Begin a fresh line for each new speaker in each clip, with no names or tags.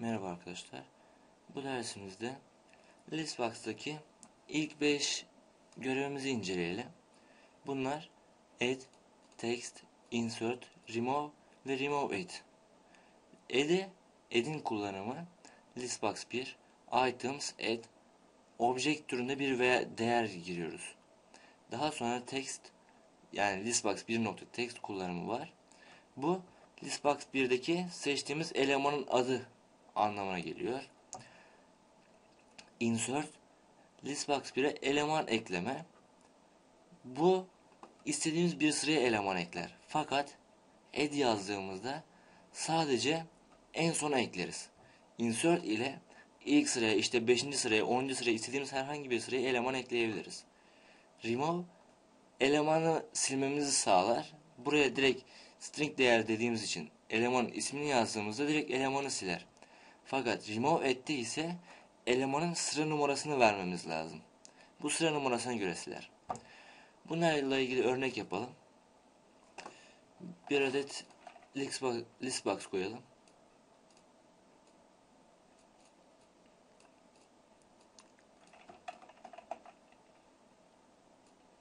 Merhaba arkadaşlar. Bu dersimizde Listbox'taki ilk 5 görevimizi inceleyelim. Bunlar add, text, insert, remove ve remove add. Add'e add'in kullanımı Listbox 1, items, add, object türünde bir veya değer giriyoruz. Daha sonra text yani Listbox 1.text kullanımı var. Bu Listbox 1'deki seçtiğimiz elemanın adı anlamına geliyor. Insert Listbox 1'e eleman ekleme. Bu istediğimiz bir sıraya eleman ekler. Fakat add yazdığımızda sadece en sona ekleriz. Insert ile ilk sıraya işte 5. sıraya 10. sıraya istediğimiz herhangi bir sıraya eleman ekleyebiliriz. Remove elemanı silmemizi sağlar. Buraya direkt string değer dediğimiz için elemanın ismini yazdığımızda direkt elemanı siler. Fakat remove etti ise elemanın sıra numarasını vermemiz lazım. Bu sıra numarasına göre siler. Bunlarla ilgili örnek yapalım. Bir adet listbox, listbox koyalım.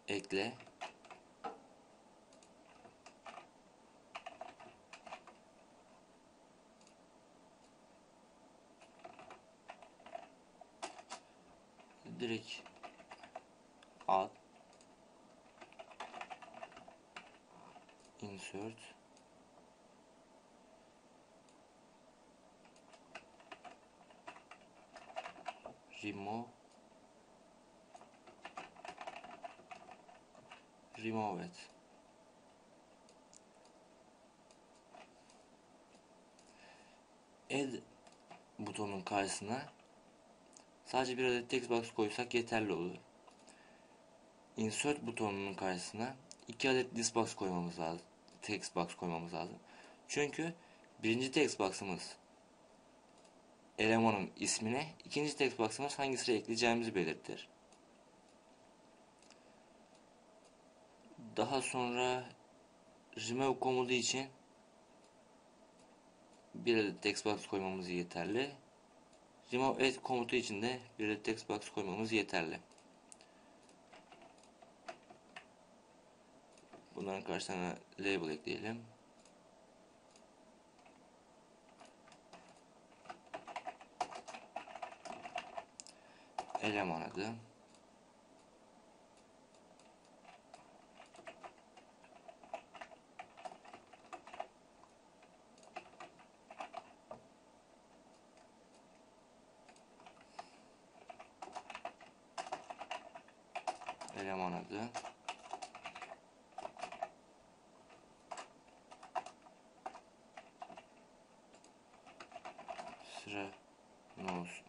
Ekle. Direkt add insert. Remove. Remove it. Add butonun karşısına Sadece bir adet text box koysak yeterli olur. Insert butonunun karşısına iki adet list box koymamız lazım. Text box koymamız lazım. Çünkü birinci text box'ımız elemanın ismine, ikinci text box'ımız hangi sıraya ekleyeceğimizi belirtir. Daha sonra remove komutu için bir adet text box koymamız yeterli. Remove add komutu için de bir de text box koymamız yeterli. Bunların karşısına label ekleyelim. Eleman adı. eleman adı. Sıra ne olsun?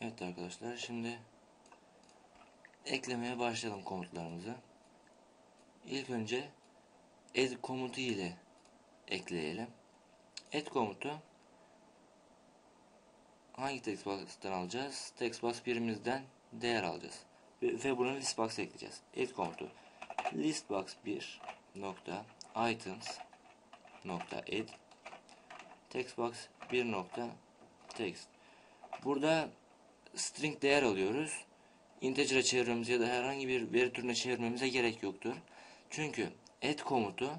Evet arkadaşlar şimdi eklemeye başlayalım komutlarımızı. İlk önce add komutu ile ekleyelim. Add komutu hangi textbox'tan alacağız? Textbox birimizden değer alacağız. Ve, ve buna listbox ekleyeceğiz. Add komutu listbox 1 nokta items nokta add textbox 1 nokta text. Burada string değer alıyoruz. Integer'a çevirmemiz ya da herhangi bir veri türüne çevirmemize gerek yoktur. Çünkü add komutu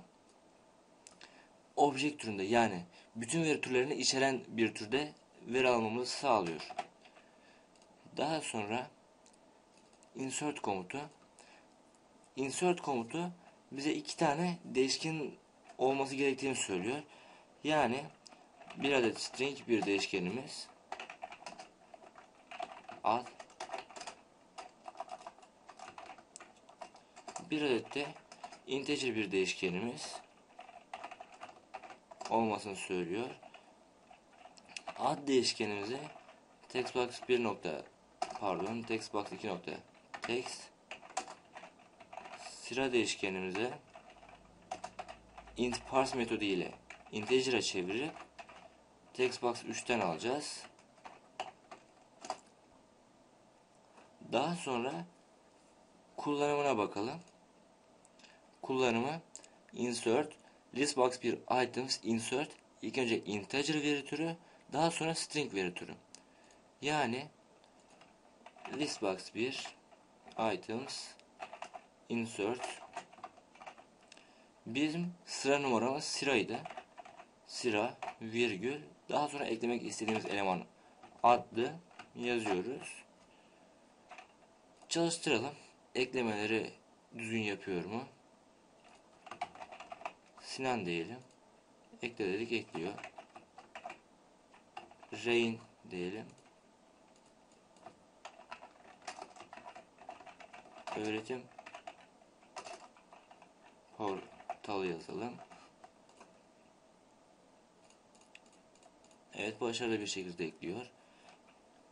object türünde yani bütün veri türlerini içeren bir türde veri almamızı sağlıyor. Daha sonra insert komutu insert komutu bize iki tane değişken olması gerektiğini söylüyor. Yani bir adet string bir değişkenimiz ad bir adet de integer bir değişkenimiz olmasını söylüyor. Ad değişkenimize textbox 1 nokta pardon textbox 2 nokta text sıra değişkenimize int parse metodu ile integer'a çevirip textbox 3'ten alacağız. Daha sonra kullanımına bakalım. Kullanımı insert listbox bir items insert ilk önce integer veri türü daha sonra string veri türü. Yani listbox bir items insert bizim sıra numaramız sıraydı. Sıra virgül daha sonra eklemek istediğimiz eleman adlı yazıyoruz. Çalıştıralım. Eklemeleri düzgün yapıyor mu? Sinan diyelim. Ekle dedik ekliyor. Rain diyelim. Öğretim portalı yazalım. Evet başarılı bir şekilde ekliyor.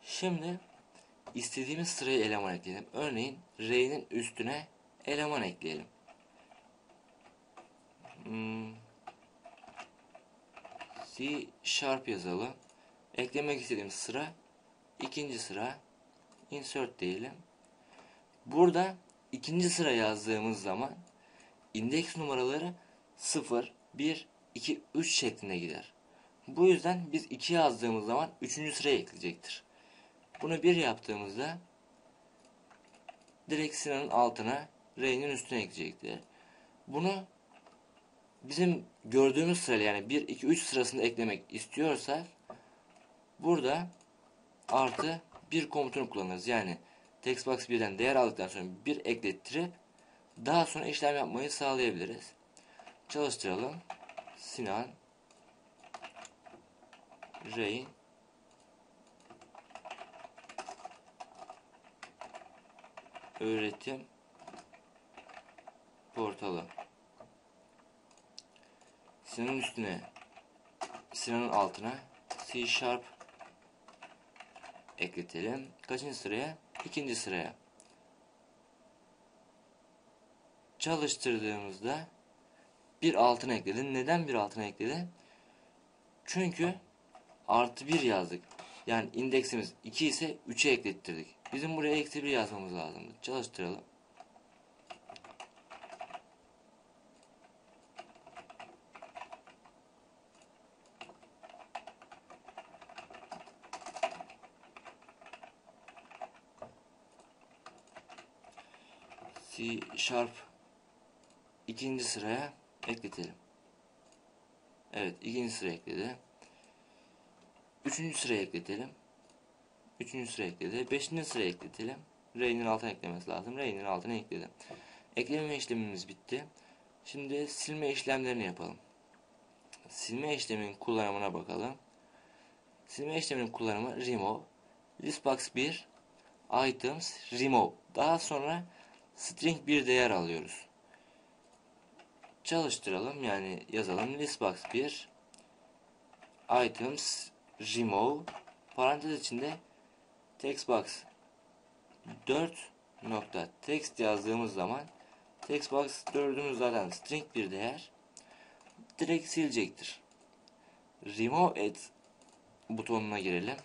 Şimdi istediğimiz sıraya eleman ekleyelim. Örneğin R'nin üstüne eleman ekleyelim. Hmm. C sharp yazalım. Eklemek istediğimiz sıra ikinci sıra insert diyelim. Burada ikinci sıra yazdığımız zaman indeks numaraları 0, 1, 2, 3 şeklinde gider. Bu yüzden biz 2 yazdığımız zaman 3. sıraya ekleyecektir. Bunu 1 yaptığımızda direkt sıranın altına R'nin üstüne ekleyecektir. Bunu bizim gördüğümüz sırayla yani 1, 2, 3 sırasında eklemek istiyorsak burada artı bir komutunu kullanırız. Yani textbox 1'den değer aldıktan sonra bir eklettirip daha sonra işlem yapmayı sağlayabiliriz. Çalıştıralım. Sinan Ray öğretim portalı Sinan'ın üstüne Sinan'ın altına C Sharp ekletelim. Kaçıncı sıraya? İkinci sıraya. Çalıştırdığımızda bir altına ekledim. Neden bir altına ekledim? Çünkü artı bir yazdık. Yani indeksimiz 2 ise 3'e eklettirdik. Bizim buraya eksi 1 yazmamız lazımdı. Çalıştıralım. C Sharp ikinci sıraya ekletelim. Evet ikinci sıraya ekledi. Üçüncü sıraya ekletelim. Üçüncü sıraya ekledi. Beşinci sıraya ekletelim. R'nin altına eklemesi lazım. R'nin altına ekledi. Ekleme işlemimiz bitti. Şimdi silme işlemlerini yapalım. Silme işleminin kullanımına bakalım. Silme işleminin kullanımı remove. Listbox 1 items remove. Daha sonra string bir değer alıyoruz. Çalıştıralım yani yazalım listbox 1 items remove parantez içinde textbox 4 nokta text yazdığımız zaman textbox 4'ümüz zaten string bir değer direkt silecektir. Remove et butonuna girelim.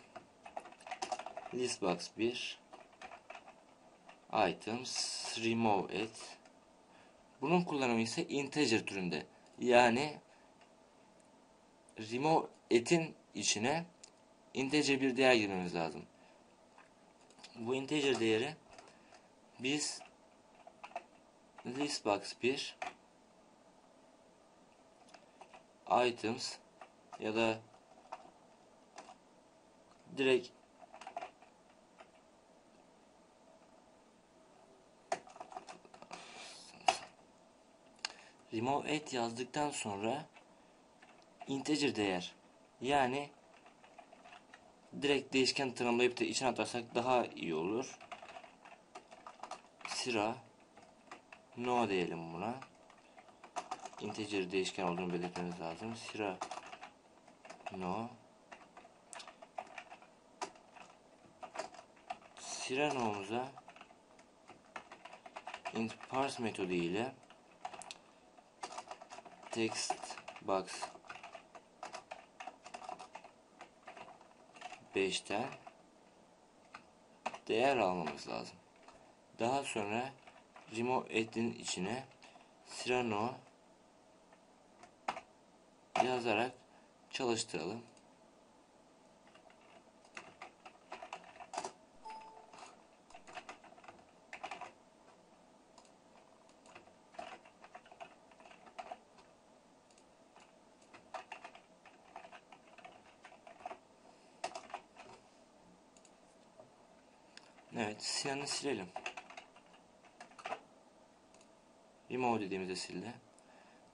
Listbox 1 items remove et bunun kullanımı ise integer türünde. Yani remove et'in içine integer bir değer girmemiz lazım. Bu integer değeri biz listbox 1 items ya da direkt remove et yazdıktan sonra integer değer yani direkt değişken tanımlayıp da içine atarsak daha iyi olur. Sıra no diyelim buna. Integer değişken olduğunu belirtmemiz lazım. Sıra no Sıra no'muza int parse metodu ile text box 5'ten değer almamız lazım. Daha sonra remove et'in içine Cyrano yazarak çalıştıralım. Evet, Sinan'ı silelim. Remove dediğimizde sildi.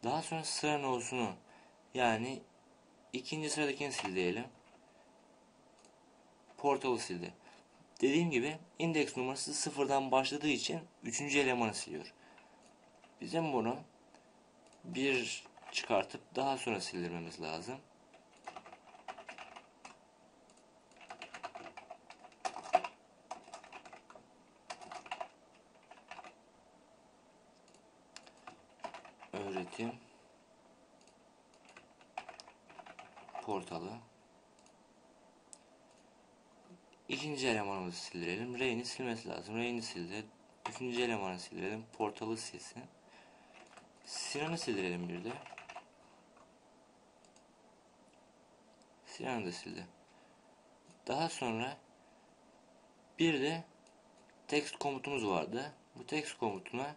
Daha sonra sıra no'sunu yani ikinci sıradakini sil diyelim. Portalı sildi. Dediğim gibi indeks numarası sıfırdan başladığı için üçüncü elemanı siliyor. Bizim bunu bir çıkartıp daha sonra sildirmemiz lazım. Öğretim portalı ikinci elemanımızı sildirelim. Ray'ini silmesi lazım. Ray'ini sildi. Üçüncü elemanı sildirelim. Portalı silsin. Sinan'ı sildirelim bir de. Sinan'ı da sildi. Daha sonra bir de text komutumuz vardı. Bu text komutuna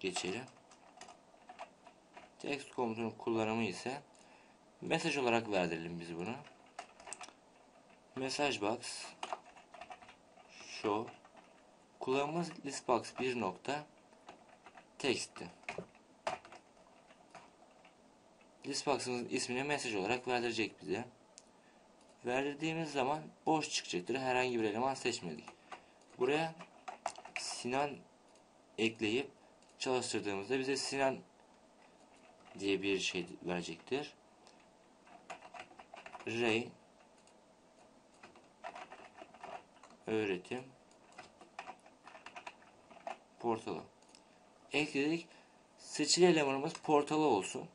geçelim. Text komutunun kullanımı ise mesaj olarak verdirelim biz bunu. Mesaj box show kullanımımız listbox 1 nokta text'ti. Listbox'ımızın ismini mesaj olarak verdirecek bize. Verdiğimiz zaman boş çıkacaktır. Herhangi bir eleman seçmedik. Buraya Sinan ekleyip çalıştırdığımızda bize Sinan diye bir şey verecektir. Ray öğretim portalı ekledik. Seçili elemanımız portalı olsun.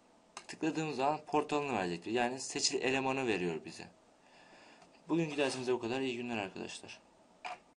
Tıkladığımız zaman portalını verecektir. Yani seçili elemanı veriyor bize. Bugünkü dersimize bu kadar. İyi günler arkadaşlar.